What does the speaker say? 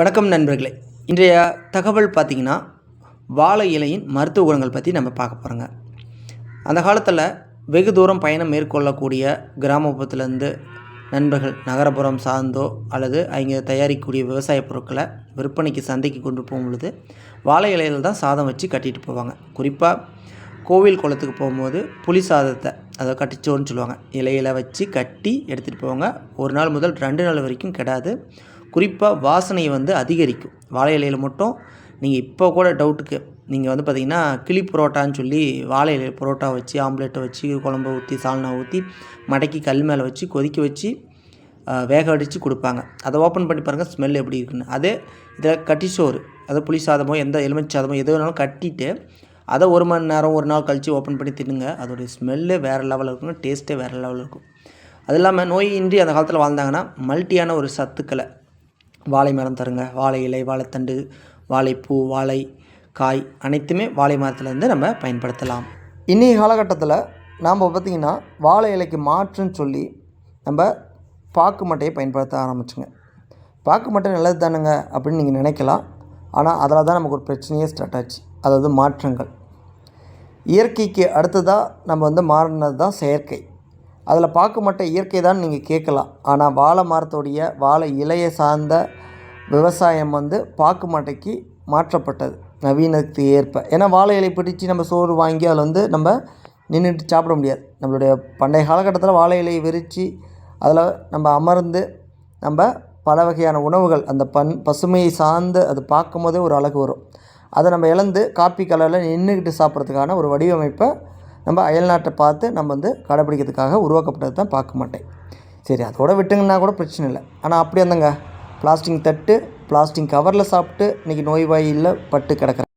வணக்கம் நண்பர்களே. இன்றைய தகவல் பார்த்திங்கன்னா வாழை இலையின் மருத்துவ குணங்கள் பற்றி நம்ம பார்க்க போகிறோங்க அந்த காலத்தில் வெகு தூரம் பயணம் மேற்கொள்ளக்கூடிய கிராமப்புறத்துலேருந்து நண்பர்கள் நகரப்புறம் சார்ந்தோ அல்லது அவங்க தயாரிக்கக்கூடிய விவசாய பொருட்களை விற்பனைக்கு சந்தைக்கு கொண்டு போகும் பொழுது வாழை இலையில் தான் சாதம் வச்சு கட்டிட்டு போவாங்க. குறிப்பாக கோவில் குளத்துக்கு போகும்போது புளி சாதத்தை அதை கட்டிச்சோன்னு சொல்லுவாங்க. இலையில வச்சு கட்டி எடுத்துகிட்டு போவாங்க. ஒரு நாள் முதல் ரெண்டு நாள் வரைக்கும் கிடாது. குறிப்பாக வாசனை வந்து அதிகரிக்கும். வாழை இலையில் மட்டும் நீங்கள் இப்போ கூட டவுட்டுக்கு நீங்கள் வந்து பார்த்தீங்கன்னா கிளி புரோட்டான்னு சொல்லி வாழை இலையில் புரோட்டா வச்சு ஆம்லேட்டை வச்சு குழம்பு ஊற்றி சால்னா ஊற்றி மடக்கி கல் மேலே வச்சு கொதிக்க வச்சு வேக அடித்து கொடுப்பாங்க. அதை ஓப்பன் பண்ணி பாருங்கள் ஸ்மெல் எப்படி இருக்குன்னு. அதே இதில் கட்டி சோறு அதை புளி சாதமோ எந்த எலுமிச்சை சாதமோ எது வேணாலும் கட்டிட்டு அதை ஒரு மணி நேரம் ஒரு நாள் கழித்து ஓப்பன் பண்ணி தின்னுங்க. அதோடைய ஸ்மெல்லே வேறு லெவலில் இருக்கும் டேஸ்ட்டே வேறு லெவலில் இருக்கும். அது இல்லாமல் நோயின்றி அந்த காலத்தில் வாழ்ந்தாங்கன்னா மல்ட்டியான ஒரு சத்துக்களை வாழை மரம் தருங்க. வாழை இலை வாழைத்தண்டு வாழைப்பூ வாழை காய் அனைத்துமே வாழை மரத்துலேருந்து நம்ம பயன்படுத்தலாம். இன்றைய காலகட்டத்தில் நாம் பார்த்திங்கன்னா வாழை இலைக்கு மாற்றுன்னு சொல்லி நம்ம பாக்கு மட்டையை பயன்படுத்த ஆரம்பிச்சுங்க. பாக்கு மட்டை நல்லது தானுங்க அப்படின்னு நீங்கள் நினைக்கலாம். ஆனால் அதில் தான் நமக்கு ஒரு பிரச்சனையே ஸ்டார்ட் ஆச்சு. அதாவது மாற்றங்கள். இயற்கைக்கு அடுத்ததாக நம்ம வந்து மாறினது தான் செயற்கை. அதில் பார்க்க இயற்கை தான் நீங்கள் கேட்கலாம். ஆனால் வாழை மரத்துடைய வாழை இலையை சார்ந்த விவசாயம் வந்து பாக்கு மட்டைக்கு மாற்றப்பட்டது. நவீனத்துக்கு ஏற்ப. ஏன்னா வாழை இலை பிடிச்சி நம்ம சோறு வாங்கி அதில் வந்து நம்ம நின்றுட்டு சாப்பிட முடியாது. நம்மளுடைய பண்டைய காலகட்டத்தில் வாழை இலையை விரித்து அதில் நம்ம அமர்ந்து நம்ம பல வகையான உணவுகள் அந்த பன் பசுமையை சார்ந்து அது பார்க்கும் போதே ஒரு அழகு வரும். அதை நம்ம இழந்து காப்பி கலரில் நின்றுக்கிட்டு சாப்பிட்றதுக்கான ஒரு வடிவமைப்பை நம்ம அயல்நாட்டை பார்த்து நம்ம வந்து கடைப்பிடிக்கிறதுக்காக உருவாக்கப்பட்டது தான் பார்க்க மாட்டேன். சரி அதோட விட்டுங்கன்னா கூட பிரச்சனை இல்லை. ஆனால் அப்படி இருந்தங்க. பிளாஸ்டிக் தட்டு பிளாஸ்டிக் கவரில் சாப்பிட்டு இன்றைக்கி நோய்வாயில் பட்டு கிடக்குறேன்